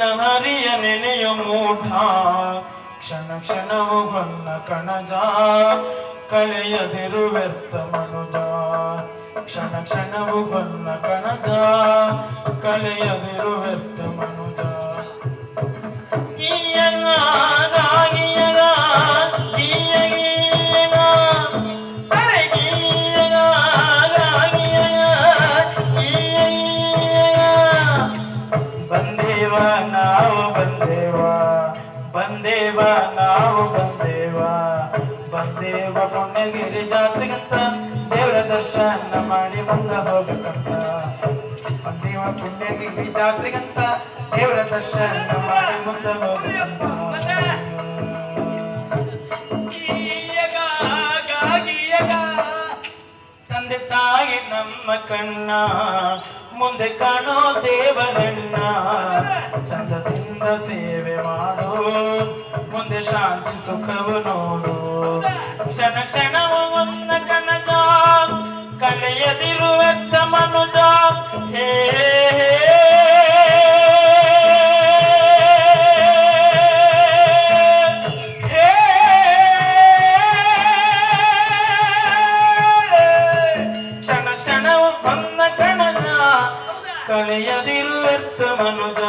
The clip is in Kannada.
ಹರಿಯ ನೆನೆಯ ಮೂಢ ಕ್ಷಣ ಕ್ಷಣವು ಹೊನ್ನ ಕಣಜ, ಕಳೆಯದಿರು ವ್ಯರ್ಥ ಮನುಜ. ಕ್ಷಣ ಕ್ಷಣವು ಹೊನ್ನ ಕಣಜ, ಕಳೆಯದಿರು ವ್ಯರ್ಥ ಮನುಜ. ಕೀಯನ ಬಂದೇವ, ನಾವು ಬಂದೇವ. ಬಂದೇವ, ನಾವು ಬಂದೇವ. ಬಂದೇವ ಪುಣ್ಯಗಿರಿ ಜಾತ್ರೆಗಂತ, ದೇವರ ದರ್ಶನ ಮಾಡಿ ಬಂದ ಹೋಗಕ್ಕಂತ ಬಂದೇವ ಪುಣ್ಯಗಿರಿ ಜಾತ್ರೆಗಂತ, ದೇವರ ದರ್ಶನ ಮಾಡಿ ಮುಂದ ಹೋಗಕ್ಕಂತ. ತಂದೆ ತಾಯಿ ನಮ್ಮ ಕಣ್ಣ, ಮುಂದೆ ಕಾಣೋ ದೇವರಣ್ಣ. ಚಂದದಿಂದ ಸೇವೆ ಮಾಡು. ಮುಂದೆ ಶಾಂತಿ ಸುಖವು ನೋಡು. ಕ್ಷಣ ಕ್ಷಣವು ಒಂದು ಕಣಜ. ಕಳೆಯದಿರು ವ್ಯರ್ಥ ಮನುಜ. ಹೇ ಕಳೆಯದಿರು ವ್ಯರ್ಥ ಮನುಜ.